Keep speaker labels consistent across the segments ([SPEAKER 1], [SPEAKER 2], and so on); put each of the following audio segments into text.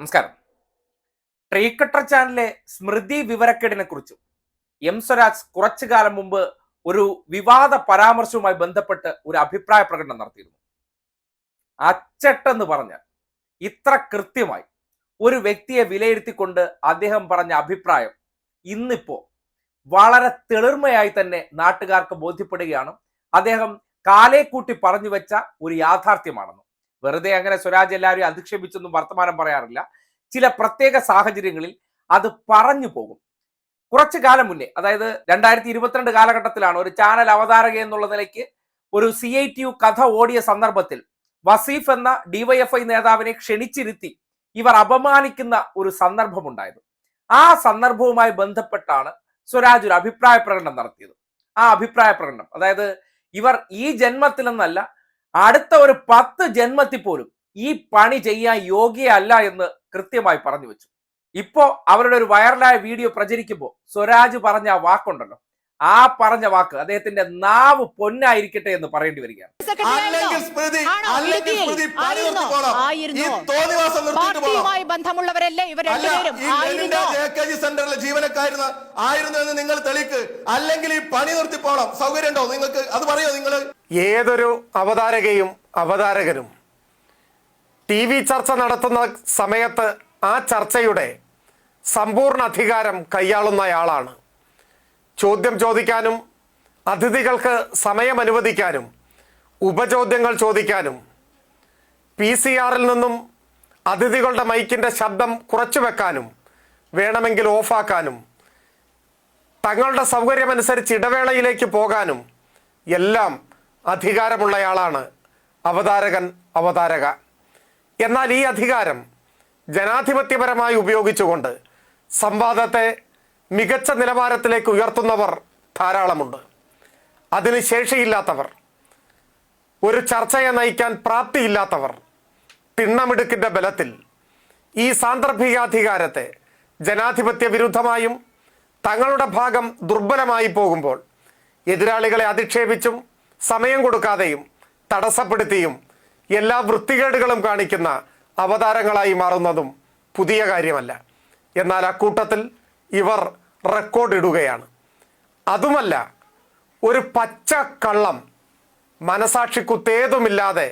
[SPEAKER 1] നമസ്കാരം. ട്രീക്കട്ടർ ചാനലിലെ സ്മൃതി വിവരക്കേടിനെ കുറിച്ചും എം സ്വരാജ് കുറച്ചു കാലം മുമ്പ് ഒരു വിവാദ പരാമർശവുമായി ബന്ധപ്പെട്ട് ഒരു അഭിപ്രായ പ്രകടനം നടത്തിയിരുന്നു. അച്ചട്ടെന്ന് പറഞ്ഞാൽ ഇത്ര കൃത്യമായി ഒരു വ്യക്തിയെ വിലയിരുത്തിക്കൊണ്ട് അദ്ദേഹം പറഞ്ഞ അഭിപ്രായം ഇന്നിപ്പോ വളരെ തെളിർമയായി തന്നെ നാട്ടുകാർക്ക് ബോധ്യപ്പെടുകയാണ്. അദ്ദേഹം കാലേക്കൂട്ടി പറഞ്ഞു വെച്ച ഒരു യാഥാർത്ഥ്യമാണെന്ന്. വെറുതെ അങ്ങനെ സ്വരാജ് എല്ലാവരെയും അധിക്ഷേപിച്ചൊന്നും വർത്തമാനം പറയാറില്ല. ചില പ്രത്യേക സാഹചര്യങ്ങളിൽ അത് പറഞ്ഞു പോകും. കുറച്ചു കാലം മുന്നേ അതായത് രണ്ടായിരത്തി ഇരുപത്തിരണ്ട് കാലഘട്ടത്തിലാണ് ഒരു ചാനൽ അവതാരക എന്നുള്ള നിലയ്ക്ക് ഒരു സി ഐ ടി യു കഥ ഓടിയ സന്ദർഭത്തിൽ വസീഫ് എന്ന ഡിവൈഎഫ്ഐ നേതാവിനെ ക്ഷണിച്ചിരുത്തി ഇവർ അപമാനിക്കുന്ന ഒരു സന്ദർഭമുണ്ടായത്. ആ സന്ദർഭവുമായി ബന്ധപ്പെട്ടാണ് സ്വരാജ് ഒരു അഭിപ്രായ പ്രകടനം നടത്തിയത്. ആ അഭിപ്രായ പ്രകടനം അതായത് ഇവർ ഈ ജന്മത്തിലെന്നല്ല അടുത്ത ഒരു പത്ത് ജന്മത്തിൽ പോലും ഈ പണി ചെയ്യാൻ യോഗ്യയല്ല എന്ന് കൃത്യമായി പറഞ്ഞു വെച്ചു. ഇപ്പോ അവരുടെ ഒരു വൈറലായ വീഡിയോ പ്രചരിക്കുമ്പോൾ സ്വരാജ് പറഞ്ഞ ആ വാക്കുണ്ടല്ലോ. ആ പറഞ്ഞ വാക്ക് അദ്ദേഹത്തിന്റെ നാവ് പൊന്നായിരിക്കട്ടെ എന്ന് പറയേണ്ടി വരികയാണ്.
[SPEAKER 2] പാർട്ടിയുമായി ബന്ധമുള്ളവരല്ലേ ഇവർ
[SPEAKER 3] സെന്ററിലെ ജീവനക്കാരുന്ന ആയിരുന്നു എന്ന് നിങ്ങൾ തെളിക്ക് അല്ലെങ്കിൽ ഈ പണി നിർത്തി പോകണം. സൗകര്യം ഉണ്ടോ നിങ്ങൾക്ക് അത് പറയോ നിങ്ങൾ
[SPEAKER 4] ഏതൊരു അവതാരകയും അവതാരകനും ടി വി ചർച്ച നടത്തുന്ന സമയത്ത് ആ ചർച്ചയുടെ സമ്പൂർണ അധികാരം കൈയാളുന്നയാളാണ് ചോദ്യം ചോദിക്കാനും അതിഥികൾക്ക് സമയം അനുവദിക്കാനും ഉപചോദ്യങ്ങൾ ചോദിക്കാനും പി സി ആറിൽ നിന്നും അതിഥികളുടെ മൈക്കിന്റെ ശബ്ദം കുറച്ചു വെക്കാനും വേണമെങ്കിൽ ഓഫാക്കാനും തങ്ങളുടെ സൗകര്യമനുസരിച്ച് ഇടവേളയിലേക്ക് പോകാനും എല്ലാം അധികാരമുള്ളയാളാണ് അവതാരകൻ അവതാരക. എന്നാൽ ഈ അധികാരം ജനാധിപത്യപരമായി ഉപയോഗിച്ചുകൊണ്ട് സംവാദത്തെ മികച്ച നിലവാരത്തിലേക്ക് ഉയർത്തുന്നവർ ധാരാളമുണ്ട്. അതിന് ശേഷിയില്ലാത്തവർ ഒരു ചർച്ചയെ നയിക്കാൻ പ്രാപ്തിയില്ലാത്തവർ തിണ്ണമിടുക്കിന്റെ ബലത്തിൽ ഈ സാന്ദർഭികാധികാരത്തെ ജനാധിപത്യ വിരുദ്ധമായും തങ്ങളുടെ ഭാഗം ദുർബലമായി പോകുമ്പോൾ എതിരാളികളെ അധിക്ഷേപിച്ചും സമയം കൊടുക്കാതെയും തടസ്സപ്പെടുത്തിയും എല്ലാ വൃത്തികേടുകളും കാണിക്കുന്ന അവതാരങ്ങളായി മാറുന്നതും പുതിയ കാര്യമല്ല. എന്നാൽ അക്കൂട്ടത്തിൽ ഇവർ റെക്കോർഡ് ഇടുകയാണ് അതുമല്ല ഒരു പച്ച കള്ളം മനസാക്ഷിക്കുത്തേതുമില്ലാതെ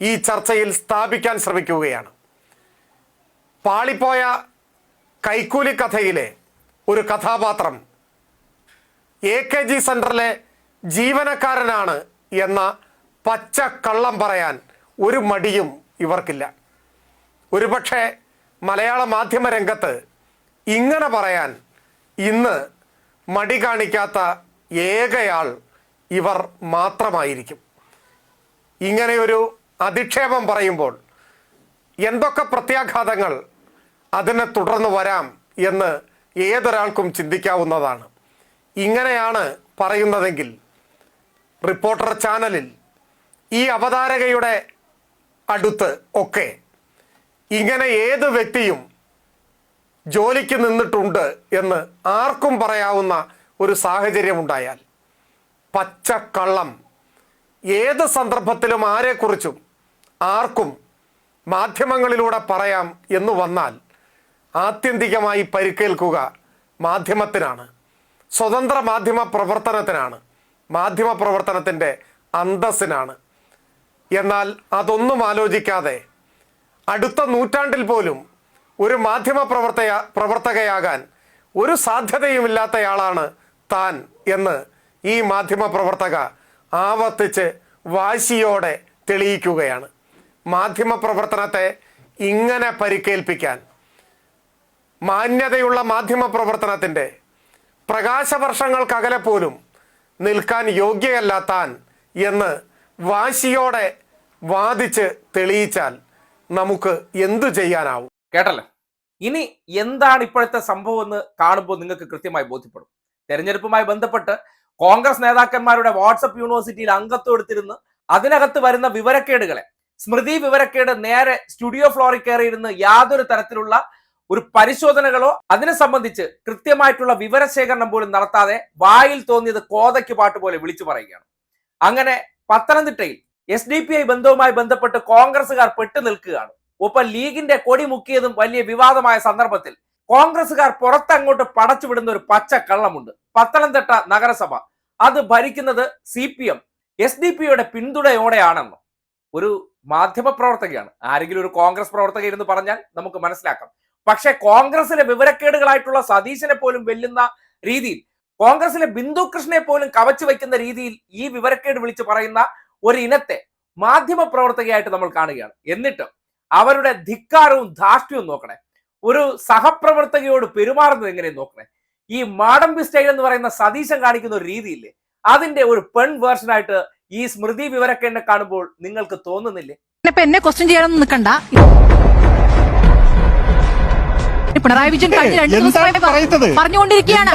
[SPEAKER 4] ഈ ചർച്ചയിൽ സ്ഥാപിക്കാൻ ശ്രമിക്കുകയാണ്. പാളിപ്പോയ കൈക്കൂലി കഥയിലെ ഒരു കഥാപാത്രം എ കെ ജി സെന്ററിലെ ജീവനക്കാരനാണ് എന്ന പച്ച കള്ളം പറയാൻ ഒരു മടിയും ഇവർക്കില്ല. ഒരുപക്ഷെ മലയാള മാധ്യമ രംഗത്ത് ഇങ്ങനെ പറയാൻ ഇന്ന് മടി കാണിക്കാത്ത ഏകയാൾ ഇവർ മാത്രമായിരിക്കും. ഇങ്ങനെയൊരു അധിക്ഷേപം പറയുമ്പോൾ എന്തൊക്കെ പ്രത്യാഘാതങ്ങൾ അതിനെ തുടർന്ന് വരാം എന്ന് ഏതൊരാൾക്കും ചിന്തിക്കാവുന്നതാണ്. ഇങ്ങനെയാണ് പറയുന്നതെങ്കിൽ റിപ്പോർട്ടർ ചാനലിൽ ഈ അവതാരകയുടെ അടുത്ത് ഒക്കെ ഇങ്ങനെ ഏത് വ്യക്തിയും ജോലിക്ക് നിന്നിട്ടുണ്ട് എന്ന് ആർക്കും പറയാവുന്ന ഒരു സാഹചര്യമുണ്ടായാൽ പച്ചക്കള്ളം ഏത് സന്ദർഭത്തിലും ആരെക്കുറിച്ചും ആർക്കും മാധ്യമങ്ങളിലൂടെ പറയാം എന്ന് വന്നാൽ ആത്യന്തികമായി പരിക്കേൽക്കുക മാധ്യമത്തിനാണ്. സ്വതന്ത്ര മാധ്യമ പ്രവർത്തനത്തിനാണ്. മാധ്യമ പ്രവർത്തനത്തിന്റെ അന്തസ്സിനാണ്. എന്നാൽ അതൊന്നും ആലോചിക്കാതെ അടുത്ത നൂറ്റാണ്ടിൽ പോലും ഒരു മാധ്യമ പ്രവർത്തക പ്രവർത്തകയാകാൻ ഒരു സാധ്യതയുമില്ലാത്തയാളാണ് താൻ എന്ന് ഈ മാധ്യമ പ്രവർത്തക ആവർത്തിച്ച് വാശിയോടെ തെളിയിക്കുകയാണ്. മാധ്യമ പ്രവർത്തനത്തെ ഇങ്ങനെ പരിക്കേൽപ്പിക്കാൻ മാന്യതയുള്ള മാധ്യമ പ്രവർത്തനത്തിന്റെ പ്രകാശവർഷങ്ങൾക്കകലെ പോലും നിൽക്കാൻ യോഗ്യയല്ല താൻ എന്ന് വാശിയോടെ വാദിച്ച് തെളിയിച്ചാൽ നമുക്ക് എന്തു ചെയ്യാനാവും?
[SPEAKER 1] കേട്ടല്ലോ. ഇനി എന്താണ് ഇപ്പോഴത്തെ സംഭവം എന്ന് കാണുമ്പോൾ നിങ്ങൾക്ക് കൃത്യമായി ബോധ്യപ്പെടും. തെരഞ്ഞെടുപ്പുമായി ബന്ധപ്പെട്ട് കോൺഗ്രസ് നേതാക്കന്മാരുടെ വാട്സപ്പ് യൂണിവേഴ്സിറ്റിയിൽ അംഗത്വം എടുത്തിരുന്ന് അതിനകത്ത് വരുന്ന വിവരക്കേടുകളെ സ്മൃതി വിവരക്കേട് നേരെ സ്റ്റുഡിയോ ഫ്ലോറിൽ കയറിയിരുന്ന് യാതൊരു തരത്തിലുള്ള ഒരു പരിശോധനകളോ അതിനെ സംബന്ധിച്ച് കൃത്യമായിട്ടുള്ള വിവരശേഖരണം പോലും നടത്താതെ വായിൽ തോന്നിയത് കോതയ്ക്ക് പാട്ട് പോലെ വിളിച്ചു പറയുകയാണ്. അങ്ങനെ പത്തനംതിട്ടയിൽ എസ് ഡി പി ഐ ബന്ധവുമായി ബന്ധപ്പെട്ട് കോൺഗ്രസുകാർ പെട്ടു നിൽക്കുകയാണ്. ഒപ്പം ലീഗിന്റെ കൊടി മുക്കിയതും വലിയ വിവാദമായ സന്ദർഭത്തിൽ കോൺഗ്രസുകാർ പുറത്തങ്ങോട്ട് പടച്ചുവിടുന്ന ഒരു പച്ച കള്ളമുണ്ട് പത്തനംതിട്ട നഗരസഭ. അത് ഭരിക്കുന്നത് C P M S D പിയുടെ പിന്തുണയോടെയാണെന്ന്. ഒരു മാധ്യമപ്രവർത്തകയാണ്. ആരെങ്കിലും ഒരു കോൺഗ്രസ് പ്രവർത്തക ഇരുന്ന് പറഞ്ഞാൽ നമുക്ക് മനസ്സിലാക്കാം. പക്ഷെ കോൺഗ്രസിലെ വിവരക്കേടുകളായിട്ടുള്ള സതീശനെ പോലും വെല്ലുന്ന രീതിയിൽ കോൺഗ്രസിലെ ബിന്ദു കൃഷ്ണനെ പോലും കവച്ചു വയ്ക്കുന്ന രീതിയിൽ ഈ വിവരക്കേട് വിളിച്ച് പറയുന്ന ഒരു ഇനത്തെ മാധ്യമ പ്രവർത്തകയായിട്ട് നമ്മൾ കാണുകയാണ്. എന്നിട്ട് അവരുടെ ധിക്കാരവും ധാർഷ്ട്യവും നോക്കണേ. ഒരു സഹപ്രവർത്തകയോട് പെരുമാറുന്നത് എങ്ങനെ നോക്കണേ? ഈ മാടമ്പി സ്റ്റൈൽ എന്ന് പറയുന്ന സതീശൻ കാണിക്കുന്ന ഒരു രീതിയില്ലേ? അതിന്റെ ഒരു പെൺ വേർഷനായിട്ട് ഈ സ്മൃതി വിവരക്കേണ്ട കാണുമ്പോൾ നിങ്ങൾക്ക് തോന്നുന്നില്ലേ?
[SPEAKER 2] എന്നെ ക്വസ്റ്റ്യൻ ചെയ്യാനൊന്നും നിൽക്കണ്ട പിണറായി വിജയൻ കഴിഞ്ഞ രണ്ട് ദിവസമായി പറഞ്ഞുകൊണ്ടിരിക്കുകയാണ്.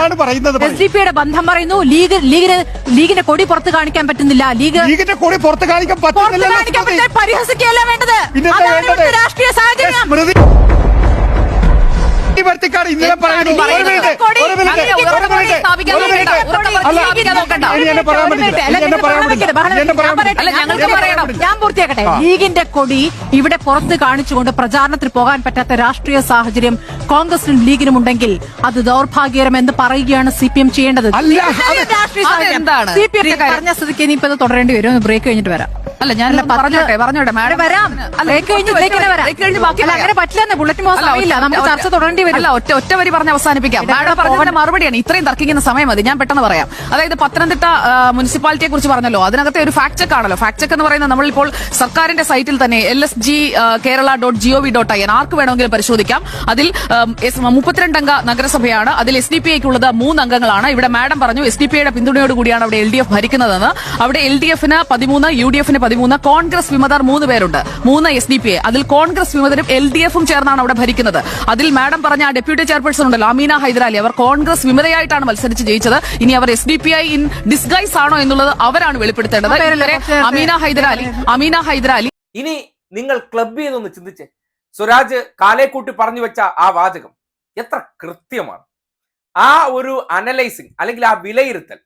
[SPEAKER 2] എസ് ഡി പിയുടെ ബന്ധം പറയുന്നു. ലീഗ് ലീഗിന് ലീഗിന്റെ കൊടി പുറത്ത് കാണിക്കാൻ പറ്റുന്നില്ല. ലീഗ്
[SPEAKER 5] ലീഗിന്റെ കൊടി പുറത്ത് കാണിക്കാൻ
[SPEAKER 2] പറ്റുന്നില്ല പരിഹസിക്കുകയല്ല വേണ്ടത്. രാഷ്ട്രീയ സാഹചര്യം.
[SPEAKER 5] വർത്തിക്കാട് ഇന്നലെ
[SPEAKER 2] ഞാൻ പൂർത്തിയാക്കട്ടെ. ലീഗിന്റെ കൊടി ഇവിടെ പുറത്ത് കാണിച്ചുകൊണ്ട് പ്രചാരണത്തിൽ പോകാൻ പറ്റാത്ത രാഷ്ട്രീയ സാഹചര്യം കോൺഗ്രസിനും ലീഗിനും ഉണ്ടെങ്കിൽ അത് ദൗർഭാഗ്യകരം എന്ന് പറയുകയാണ് സി പി എം ചെയ്യേണ്ടത്? സി പി എം പറഞ്ഞ സ്ഥിതിക്ക് ഇനിയിപ്പോ ഇത് തുടരേണ്ടി വരും. ബ്രേക്ക് കഴിഞ്ഞിട്ട് വരാം.
[SPEAKER 6] അല്ല ഞാൻ പറഞ്ഞോട്ടെ പറഞ്ഞോട്ടെ മാഡം.
[SPEAKER 2] വരാം.
[SPEAKER 6] അല്ല,
[SPEAKER 2] ബ്രേക്ക് കഴിഞ്ഞ്
[SPEAKER 6] ഒറ്റ
[SPEAKER 2] വരാം.
[SPEAKER 6] ബ്രേക്ക് കഴിഞ്ഞ് ബാക്കി
[SPEAKER 2] അല്ല, അങ്ങനെ പറ്റില്ല ബുള്ളറ്റ് മോസം
[SPEAKER 6] ഇല്ല
[SPEAKER 2] സമയമില്ല
[SPEAKER 6] ഒറ്റ-
[SPEAKER 2] നമുക്ക് ചർച്ച തുടരേണ്ടി
[SPEAKER 6] അല്ല ഒറ്റ ഒറ്റ വരി പറഞ്ഞ് അവസാനിപ്പിക്കാം. മാഡം. പറഞ്ഞതിന്റെ മറുപടിയാണ്. ഇത്രയും തർക്കിക്കുന്ന സമയം മതി. ഞാൻ പെട്ടെന്ന് പറയാം. അതായത് പത്തനംതിട്ട മുനിസിപ്പാലിറ്റിയെ കുറിച്ച് പറഞ്ഞല്ലോ. അതിനകത്തെ ഒരു ഫാക്ട് ചെക്ക് ആണല്ലോ. ഫാക്ട് ചെക്ക് എന്ന് പറയുന്നത് നമ്മളിപ്പോൾ സർക്കാരിന്റെ സൈറ്റിൽ തന്നെ L S G Kerala dot G O V dot I N ആർക്ക് വേണമെങ്കിലും പരിശോധിക്കാം. അതിൽ മുപ്പത്തിരണ്ടംഗ നഗരസഭയാണ്. അതിൽ എസ് ഡി പി ഐക്കുള്ളത് മൂന്ന് അംഗങ്ങളാണ്. ഇവിടെ മാഡം പറഞ്ഞു എസ് ഡി പി ഐയുടെ പിന്തുണയോട് കൂടിയാണ് അവിടെ എൽ ഡി എഫ് ഭരിക്കുന്നതെന്ന്. അവിടെ എൽ ഡി എഫിന് പതിമൂന്ന് യു ഡി എഫിന് പതിമൂന്ന് കോൺഗ്രസ് വിമതർ മൂന്ന് പേരുണ്ട്. മൂന്ന് എസ് ഡി പി ഐ അതിൽ കോൺഗ്രസ് വിമതരും എൽ ഡി എഫും ചേർന്നാണ് അവിടെ ഭരിക്കുന്നത്. അതിൽ മാഡം പറഞ്ഞ ആ ഡെപ്യൂട്ടി ചെയർപേഴ്സൺ ഉണ്ടല്ലോ അമീന ഹൈദരാലി. അവർ കോൺഗ്രസ് വിമതയായിട്ടാണ് മത്സരിച്ച് ജയിച്ചത്. ഇനി അവർ S D P I in disguise ആണോ എന്നുള്ളത് അവരാണ് വെളിപ്പെടുത്തേണ്ടത്. അമീന ഹൈദരാലി അമീന ഹൈദരാലി.
[SPEAKER 1] ഇനി നിങ്ങൾ ക്ലബ് ചെയ്തൊന്ന് ചിന്തിച്ച്. സ്വരാജ് കാലേക്കൂട്ടി പറഞ്ഞു വെച്ച ആ വാചകം എത്ര കൃത്യമാണ്. ആ ഒരു അനലൈസിങ് അല്ലെങ്കിൽ ആ വിലയിരുത്തൽ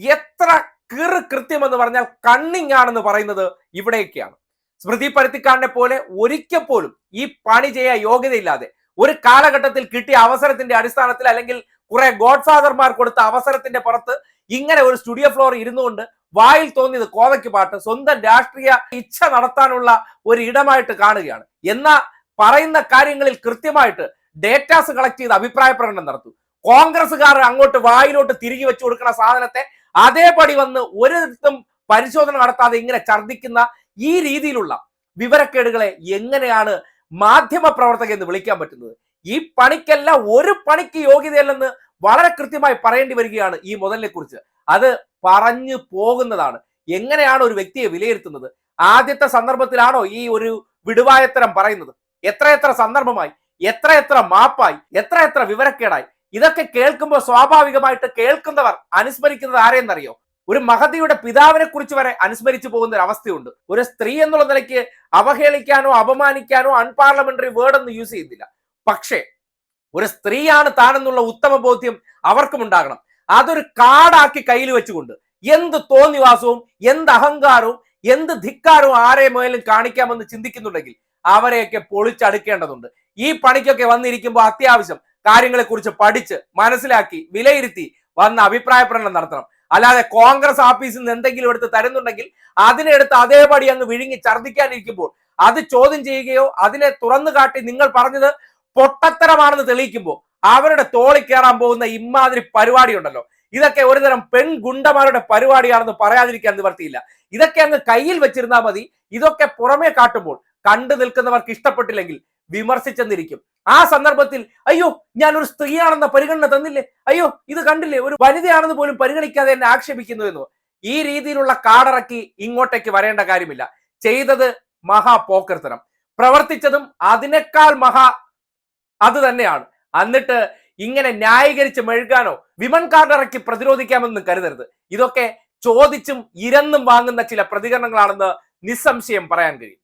[SPEAKER 1] എത്ര കിറ് കൃത്യമെന്ന് പറഞ്ഞാൽ കണ്ണിങ് ആണെന്ന് പറയുന്നത് ഇവിടെയൊക്കെയാണ്. സ്മൃതി പരുത്തിക്കാടിനെ പോലെ ഒരിക്കൽ പോലും ഈ പണി ചെയ്യാൻ യോഗ്യതയില്ലാതെ ഒരു കാലഘട്ടത്തിൽ കിട്ടിയ അവസരത്തിന്റെ അടിസ്ഥാനത്തിൽ അല്ലെങ്കിൽ കുറെ ഗോഡ് ഫാദർമാർ കൊടുത്ത അവസരത്തിന്റെ പുറത്ത് ഇങ്ങനെ ഒരു സ്റ്റുഡിയോ ഫ്ലോർ ഇരുന്നുകൊണ്ട് വായിൽ തോന്നിയത് കോവയ്ക്ക് പാട്ട് സ്വന്തം രാഷ്ട്രീയ ഇച്ഛ നടത്താനുള്ള ഒരു ഇടമായിട്ട് കാണുകയാണ്. എന്നാ പറയുന്ന കാര്യങ്ങളിൽ കൃത്യമായിട്ട് ഡേറ്റാസ് കളക്ട് ചെയ്ത് അഭിപ്രായ പ്രകടനം നടത്തും. കോൺഗ്രസ്സുകാർ അങ്ങോട്ട് വായിലോട്ട് തിരികെ വെച്ചു കൊടുക്കുന്ന സാധനത്തെ അതേപടി വന്ന് ഒരു ഒരിടത്തും പരിശോധന നടത്താതെ ഇങ്ങനെ ഛർദ്ദിക്കുന്ന ഈ രീതിയിലുള്ള വിവരക്കേടുകളെ എങ്ങനെയാണ് മാധ്യമ പ്രവർത്തക എന്ന് വിളിക്കാൻ പറ്റുന്നത്. ഈ പണിക്കല്ല ഒരു പണിക്ക് യോഗ്യതയല്ലെന്ന് വളരെ കൃത്യമായി പറയേണ്ടി വരികയാണ് ഈ മുതലിനെ കുറിച്ച് അത് പറഞ്ഞു പോകുന്നതാണ്. എങ്ങനെയാണ് ഒരു വ്യക്തിയെ വിലയിരുത്തുന്നത്? ആദ്യത്തെ സന്ദർഭത്തിലാണോ ഈ ഒരു വിടുവായത്തരം പറയുന്നത്? എത്രയെത്ര സന്ദർഭമായി? എത്ര എത്ര മാപ്പായി? എത്ര എത്ര വിവരക്കേടായി? ഇതൊക്കെ കേൾക്കുമ്പോൾ സ്വാഭാവികമായിട്ട് കേൾക്കുന്നവർ അനുസ്മരിക്കുന്നത് ആരെയെന്നറിയോ? ഒരു മഹതിയുടെ പിതാവിനെ കുറിച്ച് വരെ അനുസ്മരിച്ചു പോകുന്ന ഒരു അവസ്ഥയുണ്ട്. ഒരു സ്ത്രീ എന്നുള്ള നിലയ്ക്ക് അവഹേളിക്കാനോ അപമാനിക്കാനോ അൺപാർലമെന്ററി വേർഡ് ഒന്നും യൂസ് ചെയ്യുന്നില്ല. പക്ഷേ ഒരു സ്ത്രീയാണ് താനെന്നുള്ള ഉത്തമ ബോധ്യം അവർക്കും ഉണ്ടാകണം. അതൊരു കാടാക്കി കയ്യിൽ വെച്ചുകൊണ്ട് എന്ത് തോന്നിവാസവും എന്ത് അഹങ്കാരവും എന്ത് ധിക്കാരവും ആരെ മേലും കാണിക്കാമെന്ന് ചിന്തിക്കുന്നുണ്ടെങ്കിൽ അവരെയൊക്കെ പൊളിച്ചടുക്കേണ്ടതുണ്ട്. ഈ പണിക്കൊക്കെ വന്നിരിക്കുമ്പോൾ അത്യാവശ്യം കാര്യങ്ങളെക്കുറിച്ച് പഠിച്ച് മനസ്സിലാക്കി വിലയിരുത്തി വന്ന അഭിപ്രായ പ്രകടനം നടത്തണം. അല്ലാതെ കോൺഗ്രസ് ഓഫീസിൽ നിന്ന് എന്തെങ്കിലും എടുത്ത് തരുന്നുണ്ടെങ്കിൽ അതിനെടുത്ത് അതേപടി അങ്ങ് വിഴുങ്ങി ഛർദ്ദിക്കാനിരിക്കുമ്പോൾ അത് ചോദ്യം ചെയ്യുകയോ അതിനെ തുറന്നു കാട്ടി നിങ്ങൾ പറഞ്ഞത് പൊട്ടത്തരമാണെന്ന് തെളിയിക്കുമ്പോൾ അവരുടെ തോളി കയറാൻ പോകുന്ന ഇമാതിരി പരിപാടി ഉണ്ടല്ലോ. ഇതൊക്കെ ഒരുതരം പെൺഗുണ്ടമാരുടെ പരിപാടിയാണെന്ന് പറയാതിരിക്കാൻ നിവർത്തിയില്ല ഇതൊക്കെ അങ്ങ് കയ്യിൽ വെച്ചിരുന്നാൽ മതി. ഇതൊക്കെ പുറമേ കാട്ടുമ്പോൾ കണ്ടു നിൽക്കുന്നവർക്ക് ഇഷ്ടപ്പെട്ടില്ലെങ്കിൽ വിമർശിച്ചെന്നിരിക്കും. ആ സന്ദർഭത്തിൽ അയ്യോ ഞാൻ ഒരു സ്ത്രീയാണെന്ന പരിഗണന തന്നില്ലേ? അയ്യോ ഇത് കണ്ടില്ലേ? ഒരു വനിതയാണെന്ന് പോലും പരിഗണിക്കാതെ എന്നെ ആക്ഷേപിക്കുന്നു എന്ന്. ഈ രീതിയിലുള്ള കാടിറക്കി ഇങ്ങോട്ടേക്ക് വരേണ്ട കാര്യമില്ല. ചെയ്തത് മഹാ പോക്കർത്തനം പ്രവർത്തിച്ചതും അതിനേക്കാൾ മഹാ അത് തന്നെയാണ്. എന്നിട്ട് ഇങ്ങനെ ന്യായീകരിച്ച് മെഴുകാനോ വിമൻ കാർഡിറക്കി പ്രതിരോധിക്കാമെന്ന് കരുതരുത്. ഇതൊക്കെ ചോദിച്ചും ഇരന്നും വാങ്ങുന്ന ചില പ്രതികരണങ്ങളാണെന്ന് നിസ്സംശയം പറയാൻ കഴിയും.